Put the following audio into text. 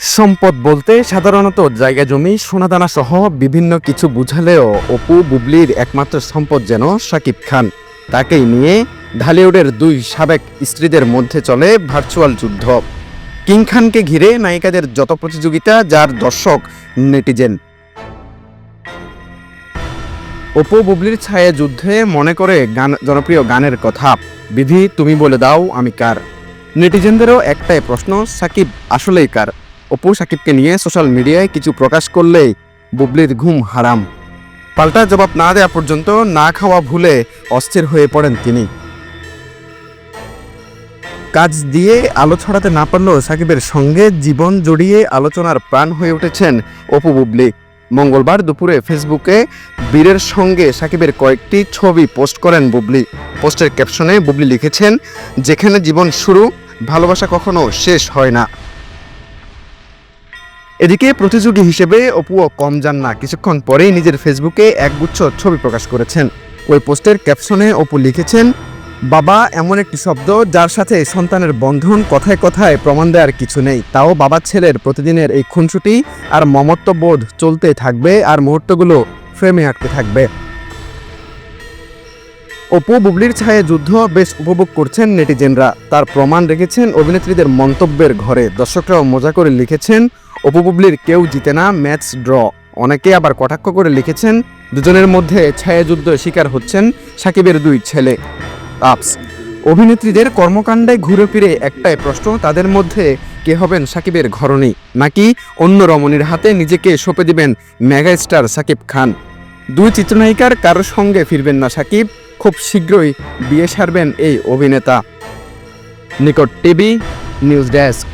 সম্পদ বলতে সাধারণত জায়গা, জমি, সোনাদানা সহ বিভিন্ন কিছু বুঝালেও অপু বুবলির একমাত্র সম্পদ যেন শাকিব খান। তাকেই নিয়ে ঢালিউডের দুই সাবেক স্ত্রীদের মধ্যে চলে ভার্চুয়াল যুদ্ধ। কিং খানকে ঘিরে নায়িকাদের যত প্রতিযোগিতা, যার দর্শক, নেটিজেন। অপু বুবলির ছায়া যুদ্ধে মনে করে গান, জনপ্রিয় গানের কথা। বিধি, তুমি বলে দাও আমি কার? নেটিজেনদেরও একটাই প্রশ্ন, সাকিব আসলেই কার? অপু সাকিবকে নিয়ে সোশ্যাল মিডিয়ায় কিছু প্রকাশ করলেই বুবলির ঘুম হারাম। পাল্টা জবাব না দেওয়া পর্যন্ত না খাওয়া ভুলে অস্থির হয়ে পড়েন তিনি। কাজ দিয়ে আলো ছড়াতে না পারলেও সাকিবের সঙ্গে জীবন জড়িয়ে আলোচনার প্রাণ হয়ে উঠেছেন অপু বুবলি। মঙ্গলবার দুপুরে ফেসবুকে বীরের সঙ্গে সাকিবের কয়েকটি ছবি পোস্ট করেন বুবলি। পোস্টের ক্যাপশনে বুবলি লিখেছেন, যেখানে জীবন শুরু, ভালোবাসা কখনো শেষ হয় না। এদিকে প্রতিযোগী হিসেবে অপুও কম যান না। কিছুক্ষণ পরেই নিজের ফেসবুকে একগুচ্ছ ছবি প্রকাশ করেছেন। ওই পোস্টের ক্যাপশনে অপু লিখেছেন, বাবা, এমন একটি শব্দ যার সাথে সন্তানের বন্ধন কথায় কথায় প্রমাণ দেওয়ার কিছু নেই। তাও বাবার ছেলের প্রতিদিনের এই খুনসুটি আর মমত্ববোধ চলতে থাকবে আর মুহূর্তগুলো ফ্রেমে আটকে থাকবে। অপু বুবলির ছায়ে যুদ্ধ বেশ উপভোগ করছেন নেটিজেনরা। তার প্রমাণ রেখেছেন অভিনেত্রীদের মন্তব্যের ঘরে। দর্শকরাও মজা করে লিখেছেন অপু বুবলির কেউ জিতে না, ম্যাচ ড্র। অনেকে আবার কটাক্ষ করে লিখেছেন, দুজনের মধ্যে ছায়াযুদ্ধ শিকার হচ্ছেন সাকিবের দুই ছেলে। আপস অভিনেত্রীদের কর্মকাণ্ডে ঘুরে ফিরে একটাই প্রশ্ন, তাদের মধ্যে কে হবেন সাকিবের ঘরণী? নাকি অন্য রমণীর হাতে নিজেকে সঁপে দিবেন মেগা স্টার সাকিব খান? দুই চিত্রনায়িকার কারোর সঙ্গে ফিরবেন না সাকিব? খুব শীঘ্রই বিয়ে সারবেন এই অভিনেতা। নিকট টিভি, নিউজ ডেস্ক।